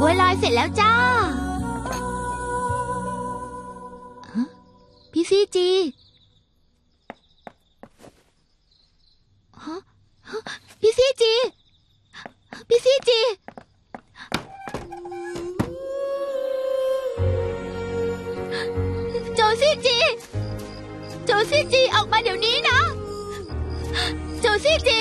บัวลอยเสร็จแล้วจ้า พี่ซีจีฮะฮะพี่ซีจี พี่ซีจี โจซี่จี โจซี่จีออกมาเดี๋ยวนี้นะ โจซี่จี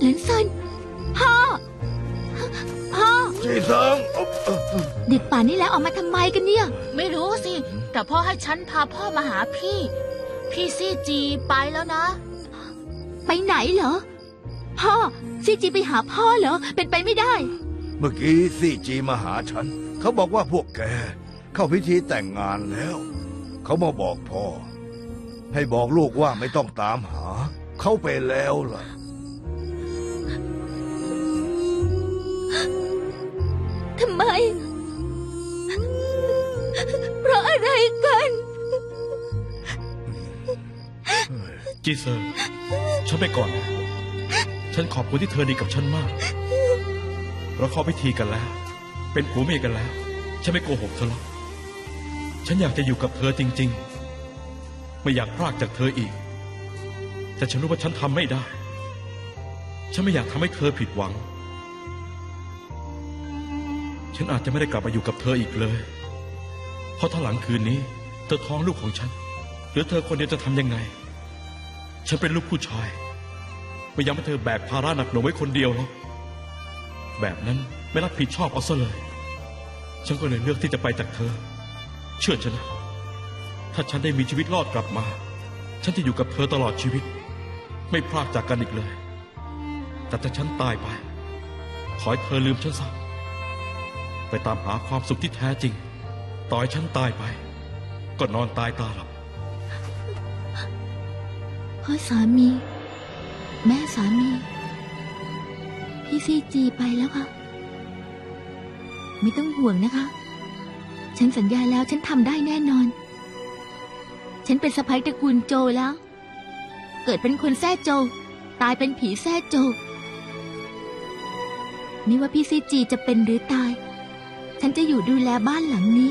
หลินซินพ่อ พ่อ จีเซิงเอ่อเอ่อเด็กป่านนี้แล้วออกมาทำไมกันเนี่ย ไม่รู้สิ แต่พ่อให้ฉันพาพ่อมาหาพี่ พี่ซีจีไปแล้วนะ ไปไหนเหรอ พ่อซีจีไปหาพ่อเหรอ เป็นไปไม่ได้ เมื่อกี้ซีจีมาหาฉัน เขาบอกว่าพวกแก เข้าพิธีแต่งงานแล้ว เขามาบอกพ่อ ให้บอกลูกว่าไม่ต้องตามหา เขาไปแล้วล่ะ อะไรกัน จีเซอร์ฉันไปก่อนนะฉันขอบคุณที่เธอดีกับฉันมาก เราเข้าพิธีกันแล้ว เป็นผัวเมียกันแล้ว ฉันไม่โกหกเธอหรอกฉันอยากจะอยู่กับเธอจริง ๆ ไม่อยากพรากจากเธออีก แต่ฉันรู้ว่าฉันทำไม่ได้ ฉันไม่อยากทำให้เธอผิดหวัง ฉันอาจจะไม่ได้กลับมาอยู่กับเธออีกเลย เพราะถ้าหลังคืนนี้ เธอท้องลูกของฉันหรือเธอคนเดียวจะทำยังไง ฉันเป็นลูกผู้ชาย ไม่ยากให้เธอแบกภาระหนักหน่วงไว้คนเดียวหรอกแบบนั้นไม่รับผิดชอบเอาซะเลย ฉันก็เลยเลือกที่จะไปจากเธอ เชื่อฉันนะถ้าฉันได้มีชีวิตรอดกลับมา ฉันจะอยู่กับเธอตลอดชีวิต ไม่พลากจากกันอีกเลย แต่ถ้าฉันตายไป ขอให้เธอลืมฉันซะไปตามหาความสุขที่แท้จริง ต่อให้ฉันตายไป ก็นอนตายตาหลับ พ่อสามี แม่สามี พี่ซีจีไปแล้วค่ะ ไม่ต้องห่วงนะคะ ฉันสัญญาแล้วฉันทำได้แน่นอน ฉันเป็นสะพ้ยตระกูลโจแล้ว เกิดเป็นคนแท้โจ ตายเป็นผีแท้โจไม่ว่าพี่ซีจีจะเป็นหรือตาย ฉันจะอยู่ดูแลบ้านหลังนี้